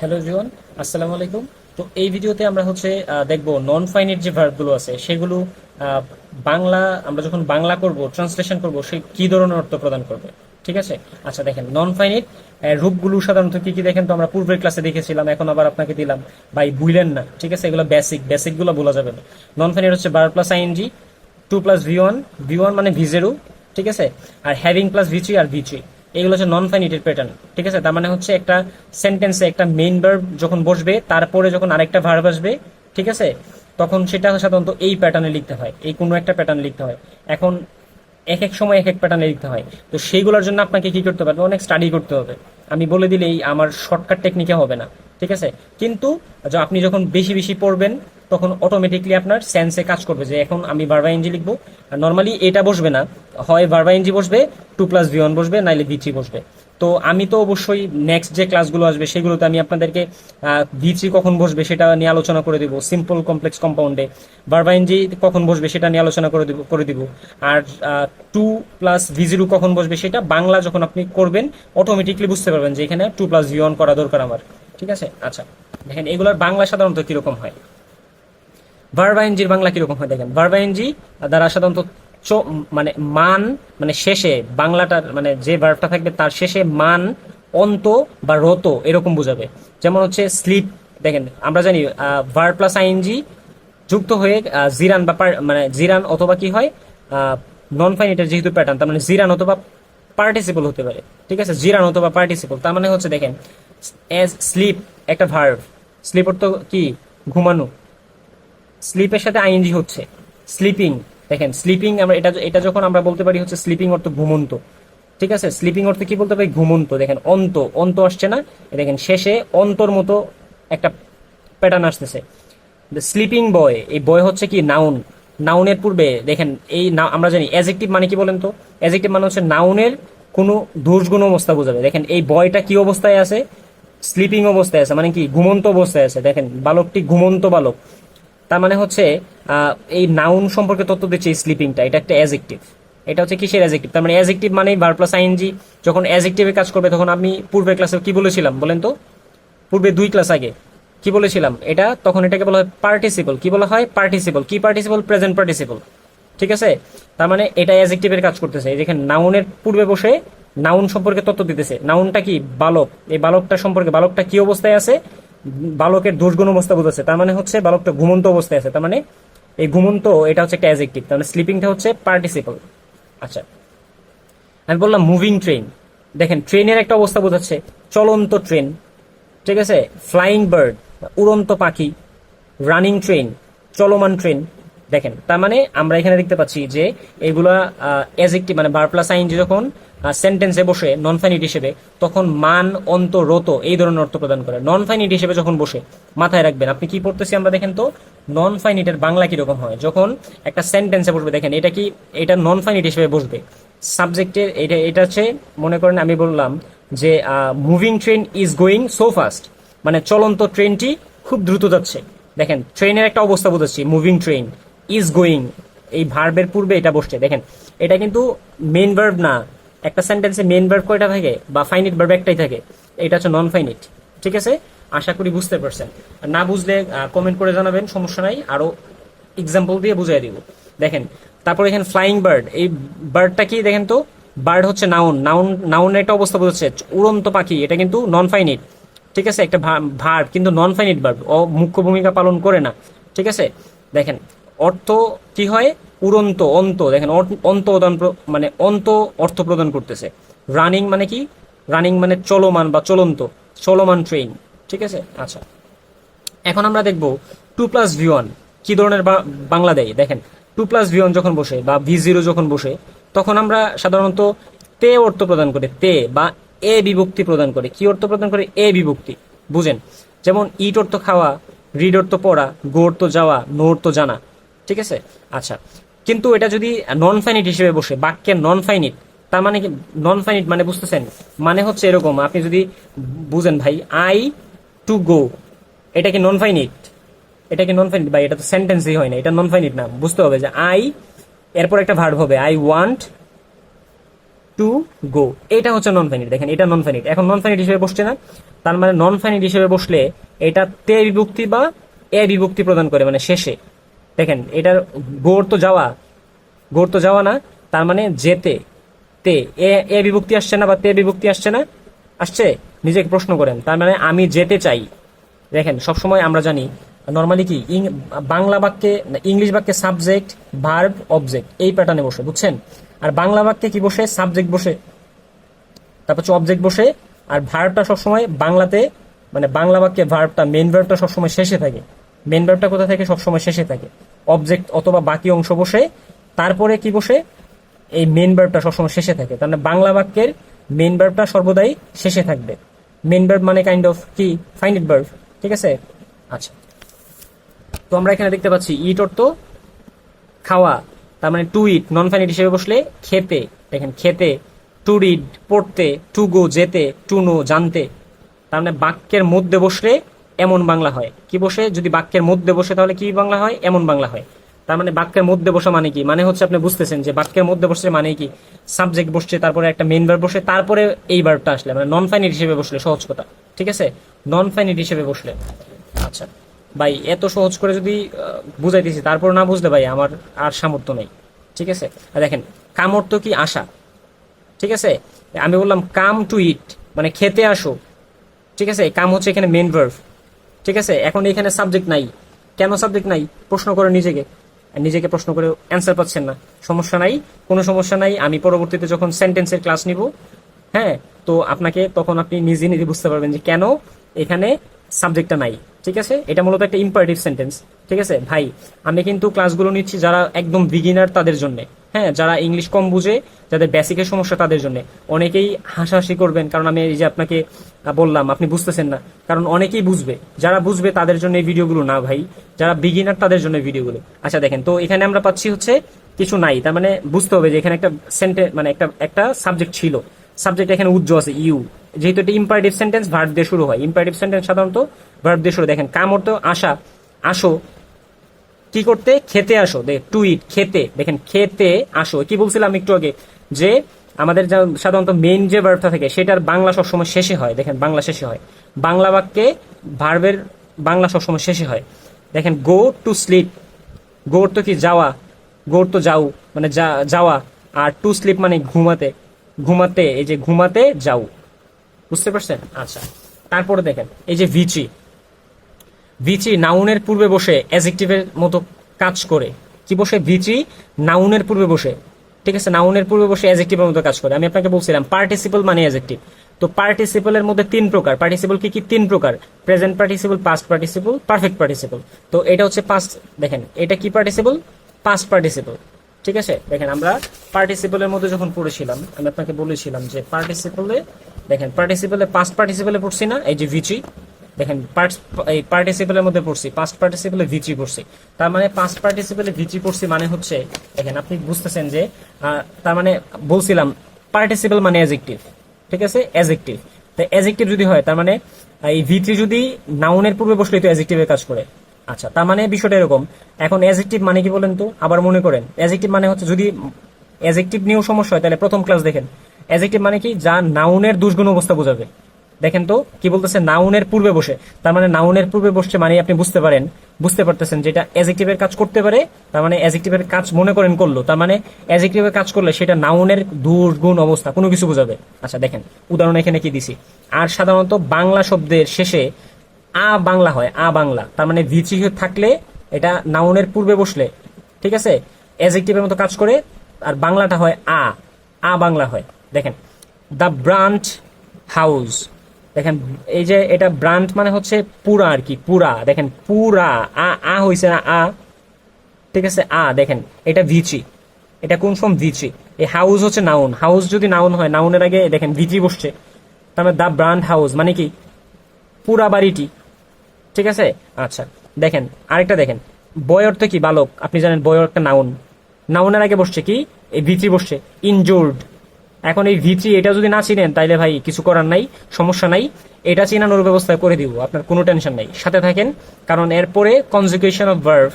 Hello everyone আসসালামু আলাইকুম। তো এই ভিডিওতে আমরা হচ্ছে দেখব নন ফাইনিট যে ভার্বগুলো আছে, সেগুলো বাংলা, আমরা যখন বাংলা করব ট্রান্সলেশন করব, সে কি ধরনের অর্থ প্রদান করবে? ঠিক আছে? আচ্ছা দেখেন নন ফাইনিট রূপগুলো সাধারণত কি কি দেখেন তো আমরা পূর্বের ক্লাসে দেখেছিলাম, এখন আবার আপনাকে দিলাম, ভাই বুঝলেন না, ঠিক আছে? এগুলো বেসিক বেসিকগুলো বলা যাবে। না নন ফাইনিট হচ্ছে বার plus ING to plus V one V one মানে ভি ঠিক আছে? আর হ্যাভিং প্লাস ভি আর ভি এগুলো হচ্ছে নন ফাইনিটেড প্যাটার্ন ঠিক আছে? তার মানে হচ্ছে একটা সেন্টেন্সে একটা মেইন ভার্ব যখন বসবে, তারপরে যখন আরেকটা ভার্ব আসবে, ঠিক আছে? তখন সেটা সাধারণত এই প্যাটার্নে লিখতে হয়, এই কোনো একটা প্যাটার্ন লিখতে হয়। এখন এক এক সময় এক এক প্যাটার্নে লিখতে হয়। তো সেইগুলোর জন্য আপনাকে কি করতে হবে? অনেক স্টাডি করতে হবে। আমি বলে দিলেই আমার শর্টকাট টেকনিকে হবে না, ঠিক আছে? কিন্তু আপনি যখন বেশি বেশি পড়বেন তখন অটোমেটিকলি আপনার সেন্সে কাজ করবে যে এখন আমি ভার্বা এনজি লিখব। আর নর্মালি এটা বসবে না। হয় ভার্বা এনজি বসবে টু প্লাস ভি ওয়ান বসবে, নাইলে ভি থ্রি বসবে। তো আমি তো অবশ্যই নেক্সট যে ক্লাসগুলো আসবে সেগুলোতে আমি আপনাদেরকে ভি থ্রি কখন বসবে সেটা নিয়ে আলোচনা করে দিব। সিম্পল কমপ্লেক্স কম্পাউন্ডে ভার্বা এনজি কখন বসবে সেটা নিয়ে আলোচনা করে দিব করে দিব। আর টু প্লাস ভি জিরো কখন বসবে সেটা বাংলা যখন আপনি করবেন অটোমেটিকলি বুঝতে পারবেন যে এখানে টু প্লাস ভি ওয়ান করা দরকার আমার। ঠিক আছে? আচ্ছা। দেখেন, এগুলোর বাংলা সাধারণত কীরকম হয়? ভার্বা এনজির বাংলা কীরকম হয় দেখেন। ভার্বা এনজি দ্বারা সাধারণত মানে মান মানে শেষে বাংলাটার মানে যে ভার্বটা থাকবে তার শেষে মান, অন্ত বা রত এরকম বোঝাবে। যেমন হচ্ছে স্লিপ দেখেন, আমরা জানি ভার প্লাস আইএনজি যুক্ত হয়ে জিরান বা মানে জিরান অথবা কি হয় নন ফাইনিটের যেহেতু প্যাটার্ন তার মানে জিরান অথবা পার্টিসিপল হতে পারে। ঠিক আছে? জিরান অথবা পার্টিসিপল তার মানে হচ্ছে দেখেন স্লিপ একটা ভার্ভ স্লিপ অর্থ কি? ঘুমানো। স্লিপের সাথে আইএনজি হচ্ছে। স্লিপিং দেখেন স্লিপিং আমরা এটা এটা যখন আমরা বলতে পারি হচ্ছে স্লিপিং অর্থ ঘুমন্ত। ঠিক আছে? স্লিপিং অর্থ কি বলতে পারি ঘুমন্ত। দেখেন, অন্ত অন্ত আসছে না। দেখেন, শেষে অন্তর মতো একটা প্যাটার্ন আসতেছে। স্লিপিং বয় এই বয় হচ্ছে কি? নাউন নাউনের পূর্বে, দেখেন, এই না- আমরা জানি অ্যাজেক্টিভ মানে কি বলেন তো? অ্যাজেক্টিভ মানে হচ্ছে নাউনের কোনো দোষগুণ অবস্থা বোঝাবে। দেখেন, এই বয়টা কি অবস্থায় আছে? স্লিপিং অবস্থায় আছে। মানে কি? ঘুমন্ত অবস্থায় আছে। দেখেন, বালকটি ঘুমন্ত বালক। তার মানে হচ্ছে এই নাউন সম্পর্কে তথ্য দিচ্ছে স্লিপিংটা এটা একটা অ্যাজেক্টিভ এটা হচ্ছে কিসের অ্যাজেক্টিভ তার মানে অ্যাজেক্টিভ মানে ভার প্লাস আইএনজি যখন অ্যাজেক্টিভে কাজ করবে, তখন আমি পূর্বের ক্লাসে কি বলেছিলাম বলেন তো? পূর্বে দুই ক্লাস আগে। কি বলেছিলাম? এটা, তখন এটাকে বলা হয় পার্টিসিপল কি বলা হয়? পার্টিসিপল কি পার্টিসিপল প্রেজেন্ট পার্টিসিপল ঠিক আছে? তার মানে এটা অ্যাজেক্টিভের কাজ করতেছে। যেখানে নাউনের পূর্বে বসে নাউন সম্পর্কে তথ্য দিতেছে। নাউনটা কি? বালক। এই বালকটা সম্পর্কে, বালকটা কি অবস্থায় আছে? বালকের দোষগুণ অবস্থা বোঝাচ্ছে। তার মানে হচ্ছে বালকটা ঘুমন্ত অবস্থায় আছে। তার মানে এই ঘুমন্ত, এটা হচ্ছে একটা অ্যাজেক্টিভ তার মানে স্লিপিংটা হচ্ছে পার্টিসিপল আচ্ছা। আমি বললাম মুভিং ট্রেন দেখেন ট্রেনের একটা অবস্থা বোঝাচ্ছে, চলন্ত ট্রেন ঠিক আছে? ফ্লাইং বার্ড উড়ন্ত পাখি রানিং ট্রেন চলমান ট্রেন দেখেন, তার মানে আমরা এখানে দেখতে পাচ্ছি যে এগুলা অ্যাজেক্টিভ মানে বার প্লাস আইন যখন সেন্টেন্সে বসে নন ফাইনিট হিসেবে, তখন মান, অন্ত, রত, এই ধরনের অর্থ প্রদান করে। নন ফাইনিট হিসেবে যখন বসে, মাথায় রাখবেন, আপনি কি পড়তেছি আমরা দেখেন তো? নন ফাইনিটের বাংলা কীরকম হয়? যখন একটা সেন্টেন্সে বসবে, দেখেন, এটা কি, এটা নন ফাইনিট হিসেবে বসবে। সাবজেক্টের এটা এটা হচ্ছে, মনে করেন আমি বললাম যে moving train is going so fast মানে চলন্ত ট্রেনটি খুব দ্রুত যাচ্ছে। দেখেন ট্রেনের একটা অবস্থা বোঝাচ্ছি মুভিং ট্রেন ইজ গোয়িং এই ভার্বের পূর্বে এটা বসছে। দেখেন, এটা কিন্তু মেন ভার্ব না। একটা সেন্টেন্সে মেন ভার্ব কয়টা থাকে? বা ফাইনিট ভার্ব একটাই থাকে। এটা হচ্ছে নন ফাইনিট ঠিক আছে? আশা করি বুঝতে পারছেন। না বুঝলে কমেন্ট করে জানাবেন, সমস্যা নাই। আরও এক্সাম্পল দিয়ে বুঝাই দিব। দেখেন, তারপর এখানে ফ্লাইং বার্ড এই বার্ডটা কি? দেখেন তো বার্ড হচ্ছে নাউন নাউন নাউনের একটা অবস্থা বোঝাচ্ছে, উড়ন্ত পাখি। এটা কিন্তু নন ফাইনিট ঠিক আছে? একটা ভার্ব কিন্তু নন ফাইনিট ভার্ব ও মুখ্য ভূমিকা পালন করে না। ঠিক আছে? দেখেন অর্থ কি হয়? উড়ন্ত, অন্ত। দেখেন অন্ত প্রদান প্র- মানে অন্ত অর্থ প্রদান করতেছে। রানিং মানে কি? রানিং মানে চলমান বা চলন্ত, চলমান ট্রেন। ঠিক আছে? আচ্ছা। এখন আমরা দেখব টু প্লাস ভি ওয়ান কি ধরনের বাংলা দেয়? দেখেন, টু প্লাস ভি ওয়ান যখন বসে বা ভি জিরো যখন বসে, তখন আমরা সাধারণত তে অর্থ প্রদান করে, তে বা এ বিভক্তি প্রদান করে। কি অর্থ প্রদান করে? এ বিভক্তি। বুঝেন? যেমন ইট অর্থ খাওয়া, রিড অর্থ পড়া গো যাওয়া নো অর্থ জানা। ঠিক আছে? আচ্ছা। কিন্তু এটা যদি নন ফাইনিট হিসেবে বসে বাক্যের নন ফাইনিট তার মানে কি নন ফাইনিট মানে বুঝতেছেন? মানে হচ্ছে এরকম, আপনি যদি বুঝেন ভাই আই টু গো এটা কি নন ফাইনিট এটা কি নন ফাইনিট ভাই, এটা তো সেন্টেন্সই হয় না, এটা নন ফাইনিট না। বুঝতে হবে যে আই এরপর একটা ভার্ব হবে আই ওয়ান্ট টু গো এটা হচ্ছে নন ফাইনিট দেখেন, এটা নন ফাইনিট এখন নন ফাইনিট হিসেবে বসছে না, তার মানে নন ফাইনিট হিসেবে বসলে এটা তে বিভক্তি বা এ বিভক্তি প্রদান করে মানে শেষে। দেখেন, এটার গোর তো যাওয়া গোর তো যাওয়া না, তার মানে যেতে, তে, এ এ বিভক্তি আসছে না বা তে বিভক্তি আসছে না, আসছে, নিজেকে প্রশ্ন করেন। তার মানে আমি যেতে চাই। দেখেন, সবসময় আমরা জানি নর্মালি কি বাংলা বাক্যে ইংলিশ বাক্যে সাবজেক্ট ভার্ব অবজেক্ট এই প্যাটার্নে বসে, বুঝছেন? আর বাংলা বাক্যে কি বসে? সাবজেক্ট বসে। তারপর হচ্ছে অবজেক্ট বসে, আর ভার্বটা সবসময় বাংলাতে মানে বাংলা বাক্যে ভার্বটা মেন ভার্বটা সবসময় শেষে থাকে। মেন ভার্বটা কোথা থেকে? সবসময় শেষে থাকে। অবজেক্ট অথবা বাকি অংশ বসে, তারপরে কি বসে? এই মেন ভার্বটা সবসময় শেষে থাকে। তার মানে বাংলা বাক্যের মেন ভার্বটা সর্বদাই শেষে থাকবে। মেন ভার্ব মানে কাইন্ড অফ কি? ফাইনাইট ভার্ব ঠিক আছে? আচ্ছা। তো আমরা এখানে দেখতে পাচ্ছি ইট অর্থ খাওয়া, তার মানে টু ইট নন ফাইনাইট হিসেবে বসলে খেতে। দেখেন, খেতে টু রিড পড়তে টু গো যেতে টু নো জানতে। তার মানে বাক্যের মধ্যে বসলে এমন বাংলা হয়। কি বসে? যদি বাক্যের মধ্যে বসে তাহলে কি বাংলা হয়? এমন বাংলা হয়। তার মানে বাক্যের মধ্যে বসা মানে কি? মানে হচ্ছে আপনি বুঝতেছেন যে বাক্যের মধ্যে বসছে মানে কি? সাবজেক্ট বসছে, তারপরে একটা মেন ভার্ব বসে, তারপরে এই ভার্বটা আসলে মানে নন ফাইনাইট হিসেবে বসলে সহজ কথা। ঠিক আছে? নন ফাইনাইট হিসেবে বসলে। আচ্ছা। ভাই, এত সহজ করে যদি বুঝাই বুঝাইতেছি তারপর না বুঝলে ভাই, আমার আর সামর্থ্য নেই। ঠিক আছে? আর দেখেন কামর্থ কি আশা? ঠিক আছে? আমি বললাম, কাম টু ইট মানে খেতে আসো। ঠিক আছে? কাম হচ্ছে এখানে মেন ভার্ভ ঠিক আছে, এখন এখানে সাবজেক্ট নাই। কেন সাবজেক্ট নাই? প্রশ্ন করে নিজেকে। নিজেকে প্রশ্ন করে অ্যান্সার পাচ্ছেন না। সমস্যা নাই, কোনো সমস্যা নাই। আমি পরবর্তীতে যখন সেন্টেন্সের ক্লাস নিব হ্যাঁ তো আপনাকে তখন আপনি নিজে নিজে বুঝতে পারবেন যে কেন এখানে সাবজেক্টটা নাই। ঠিক আছে? এটা মূলত একটা ইম্পারেটিভ সেন্টেন্স ঠিক আছে? ভাই, আমি কিন্তু ক্লাসগুলো নিচ্ছি যারা একদম বিগিনার তাদের জন্য। হ্যাঁ যারা ইংলিশ কম বুঝে, যাদের বেসিকের সমস্যা তাদের জন্য। অনেকেই হাসাহাসি করবেন, কারণ আমি এই যে আপনাকে বললাম, আপনি বুঝতেছেন না। কারণ অনেকেই বুঝবে। যারা বুঝবে তাদের জন্য এই ভিডিওগুলো না ভাই, যারা বিগিনার তাদের জন্য ভিডিওগুলো। আচ্ছা দেখেন, তো এখানে আমরা পাচ্ছি হচ্ছে কিছু নাই। তার মানে বুঝতে হবে যে এখানে একটা সেন্টে মানে একটা একটা সাবজেক্ট ছিল। সাবজেক্ট এখানে উজ্জ্ব আছে, ইউ। যেহেতু এটা ইম্পারেটিভ সেন্টেন্স ভার্ব দিয়ে শুরু হয়। ইম্পারেটিভ সেন্টেন্স সাধারণত ভার্ব দিয়ে শুরু দেখেন, কাম অর্থ আশা আসো, কি করতে? খেতে আসো। দেখ টু ইট খেতে। দেখেন, খেতে আসো। কি বলছিলাম একটু আগে? যে আমাদের যা সাধারণত মেইন যে ভার্বটা থাকে, সেটার বাংলা সবসময় শেষে হয়। দেখেন, বাংলা শেষে হয়। বাংলা বাক্যে ভার্বের বাংলা সবসময় শেষে হয়। দেখেন গো টু স্লিপ গোর তো কি? যাওয়া। গোর তো যাও। মানে যা- যাওয়া। আর টু স্লিপ মানে ঘুমাতে। ঘুমাতে, এই যে ঘুমাতে যাও। বুঝতে পারছেন? আচ্ছা। তারপরে দেখেন, এই যে ভিচি। ভিচি নাউনের পূর্বে বসে অ্যাজেক্টিভের মতো কাজ করে। কি বসে? ভিচি নাউনের পূর্বে বসে। ঠিক আছে নাউনের পূর্বে বসে অ্যাজেক্টিভের মতো কাজ করে। আমি আপনাকে বলছিলাম পার্টিসিপল মানে অ্যাজেক্টিভ তো পার্টিসিপলের মধ্যে তিন প্রকার। পার্টিসিপল কি কি? তিন প্রকার। Present participle past participle perfect participle তো এটা হচ্ছে পাস্ট দেখেন, এটা কি পার্টিসিপল পাস্ট পার্টিসিপল ঠিক আছে? দেখেন, আমরা পার্টিসিপলের মধ্যে যখন পড়েছিলাম, আমি আপনাকে বলেছিলাম যে পার্টিসিপলে দেখেন পার্টিসিপলে পাস্ট পার্টিসিপলে পড়ছি না, এই যে ভিচি দেখেন পার্টস- এই পার্টিসিপেলের মধ্যে পড়ছি পাস্ট পার্টিসিপেলে ভিচি পড়ছি। তার মানে পাস্ট পার্টিসিপেলে ভিচি পড়ছি মানে হচ্ছে, দেখেন, আপনি বুঝতেছেন যে তার মানে বলছিলাম পার্টিসিপেল মানে অ্যাজেক্টিভ ঠিক আছে? অ্যাজেক্টিভ তো অ্যাজেক্টিভ যদি হয়, তার মানে এই ভিচি যদি নাউনের পূর্বে বসলে তো অ্যাজেক্টিভের কাজ করে। আচ্ছা তার মানে বিষয়টা এরকম, এখন অ্যাজেক্টিভ মানে কি বলেন তো? আবার মনে করেন অ্যাজেক্টিভ মানে হচ্ছে যদি অ্যাজেক্টিভ নিয়েও সমস্যা হয়, তাহলে প্রথম ক্লাস দেখেন। অ্যাজেক্টিভ মানে কি? যা নাউনের দুষ্গুণ অবস্থা বোঝাবে। দেখেন তো, কি বলতেছে? নাউনের পূর্বে বসে। তার মানে নাউনের পূর্বে বসছে মানে আপনি বুঝতে পারেন, বুঝতে পারতেছেন যেটা অ্যাজেক্টিভের কাজ করতে পারে, তার মানে অ্যাজেক্টিভের কাজ মনে করেন করল। তার মানে অ্যাজেক্টিভের কাজ করলে সেটা নাউনের দুর্গুণ অবস্থা, কোনো কিছু বোঝাবে। আচ্ছা দেখেন, উদাহরণ এখানে কি দিছি? আর সাধারণত বাংলা শব্দের শেষে আ বাংলা হয়, আ বাংলা। তার মানে ভিচি থাকলে এটা নাউনের পূর্বে বসলে, ঠিক আছে? অ্যাজেক্টিভের মতো কাজ করে, আর বাংলাটা হয় আ আ বাংলা হয়। দেখেন, দ্য ব্রান্ড হাউস। দেখেন, এই যে এটা ব্রান্ড মানে হচ্ছে পুরা আর কি, পুরা। দেখেন, পুরা, আ আ হইছে না, আ। ঠিক আছে, আ, দেখেন, এটা ভিচি। এটা কোন ফর্ম? ভিচি। এই হাউস হচ্ছে নাউন হাউস যদি নাউন হয় নাউনের আগে, দেখেন, ভিচি বসছে। তার মানে দ্য ব্রান্ড হাউস মানে কি? পুরা বাড়িটি। ঠিক আছে? আচ্ছা দেখেন, আরেকটা দেখেন। বয় অর্থ কি? বালক। আপনি জানেন বয় একটা নাউন নাউনের আগে বসছে কি? এই ভিচি বসছে। ইনজোর্ড এখন এই ভিচি এটা যদি না চিনেন, তাইলে ভাই কিছু করার নাই, সমস্যা নাই। এটা চিনানোর ব্যবস্থা করে দিব, আপনার কোনো টেনশন নাই। সাথে থাকেন, কারণ এরপরে কনজুগেশন অফ ভার্ভ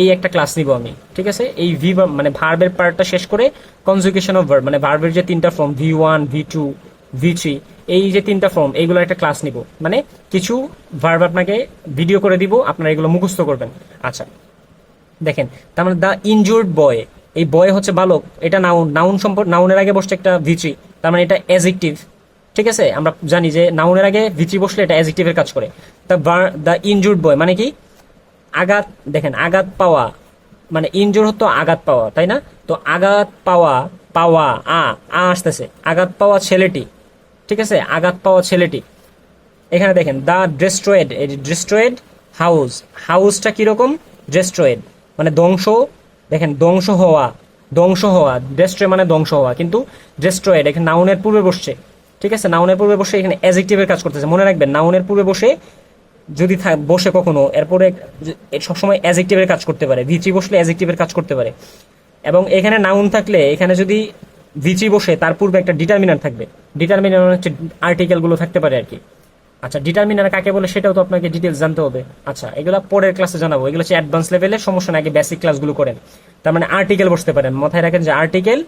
এই একটা ক্লাস নিব আমি, ঠিক আছে? এই ভি মানে ভার্বের পার্টটা শেষ করে কনজুগেশন অফ ভার্ব মানে ভার্বের যে তিনটা form V one V two V three এই যে তিনটা ফর্ম এইগুলো একটা ক্লাস নিব। মানে কিছু ভার্ব আপনাকে ভিডিও করে দিব, আপনারা এগুলো মুখস্থ করবেন। আচ্ছা দেখেন, তার মানে দ্য ইনজুর্ড বয় এই বয় হচ্ছে বালক, এটা নাউন নাউন সম্পর্ক নাউনের আগে বসছে একটা ভিচি তার মানে এটা অ্যাজেক্টিভ ঠিক আছে? আমরা জানি যে নাউনের আগে ভিচি বসলে এটা অ্যাজেক্টিভের কাজ করে। তা দ্য ইনজুর্ড বয় মানে কি? আঘাত, দেখেন, আঘাত পাওয়া মানে ইনজুর হতো আঘাত পাওয়া, তাই না? তো আঘাত পাওয়া পাওয়া, আ আ আসতেছে। আঘাত পাওয়া ছেলেটি, ঠিক আছে? আঘাত পাওয়া ছেলেটি। এখানে দেখেন the destroyed destroyed destroyed house হাউসটা কীরকম? ডেস্ট্রয়েড মানে ধ্বংস দেখেন, ধ্বংস হওয়া ধ্বংস হওয়া ডেস্ট্রয় মানে ধ্বংস হওয়া, কিন্তু ডেস্ট্রয়েড এখানে নাউনের পূর্বে বসছে। ঠিক আছে? নাউনের পূর্বে বসে এখানে অ্যাজেক্টিভের কাজ করতেছে। মনে রাখবেন নাউনের পূর্বে বসে যদি বসে কখনো, এরপরে সবসময় অ্যাজেক্টিভের কাজ করতে পারে। ভিচি বসলে অ্যাজেক্টিভের কাজ করতে পারে। এবং এখানে নাউন থাকলে, এখানে যদি ভিচি বসে, তার পূর্বে একটা ডিটারমিনার থাকবে। ডিটারমিনার হচ্ছে আর্টিকেলগুলো থাকতে পারে আর কি। আচ্ছা ডিটারমিনার কাকে বলে সেটাও তো আপনাকে ডিটেলস জানতে হবে। আচ্ছা এগুলো পরের ক্লাসে জানাব। এগুলো হচ্ছে অ্যাডভান্স লেভেলের সমস্যা না আগে বেসিক ক্লাসগুলো করেন। তার মানে আর্টিকেল বসতে পারেন। মাথায় রাখেন যে আর্টিকেল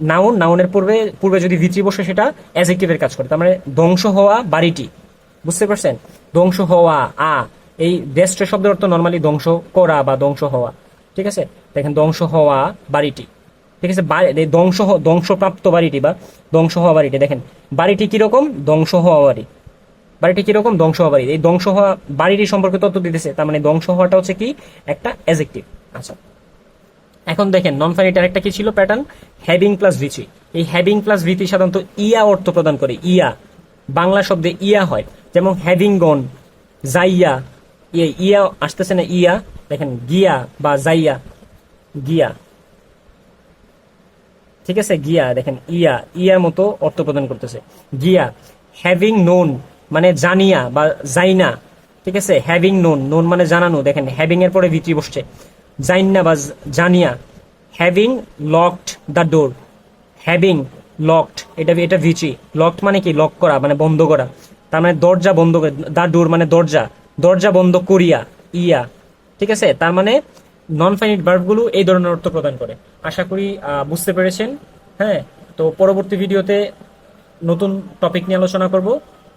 নাউন নাউনের পূর্বে পূর্বে যদি ভিচি বসে সেটা অ্যাজেক্টিভের কাজ করে। তার মানে ধ্বংস হওয়া বাড়িটি। বুঝতে পারছেন? ধ্বংস হওয়া, আ, এই ডেস্ট্রে শব্দের অর্থ নর্মালি ধ্বংস করা বা ধ্বংস হওয়া। ঠিক আছে? দেখেন, ধ্বংস হওয়া বাড়িটি। ঠিক আছে? ধ্বংস ধ্বংসপ্রাপ্ত বাড়িটি বা ধ্বংস হওয়া বাড়িটি। দেখেন, বাড়িটি কীরকম? ধ্বংস হওয়া বাড়ি। বাড়িটি কীরকম? ধ্বংস হওয়া বাড়ি। এই ধ্বংস হওয়া বাড়িটি সম্পর্কে তথ্য দিতেছে। তার মানে ধ্বংস হওয়াটা হচ্ছে কি? একটা অ্যাজেক্টিভ আচ্ছা। এখন দেখেন নন ফাইনিটার একটা কি ছিল প্যাটার্ন হ্যাভিং প্লাস ভিচি এই হ্যাভিং প্লাস ভিচি সাধারণত ইয়া অর্থ প্রদান করে। ইয়া। বাংলা শব্দে ইয়া হয়। যেমন হ্যাভিং গন জাইয়া ইয়ে ইয়া আসতেছে না ইয়া। দেখেন, গিয়া বা জাইয়া গিয়া। ঠিক আছে? গিয়া। দেখেন, ইয়া। ইয়ার মতো অর্থ প্রদান করতেছে। গিয়া। হ্যাভিং নোন মানে জানিয়া বা জাইনা, ঠিক আছে? হ্যাভিং নোন নোন মানে জানানো, দেখেন হ্যাভিং এর পরে ভিতরি বসছে। জাইনা বা জানিয়া having locked the door having locked এটা এটা ভিচি লকড মানে কি? লক করা মানে বন্ধ করা। তার মানে দরজা বন্ধ করে দ্য ডোর মানে দরজা। দরজা বন্ধ করিয়া, ইয়া, ঠিক আছে? তার মানে নন ফাইনিট ভার্বগুলো এই ধরনের অর্থ প্রদান করে। আশা করি বুঝতে পেরেছেন। হ্যাঁ? তো পরবর্তী ভিডিওতে নতুন টপিক নিয়ে আলোচনা করব।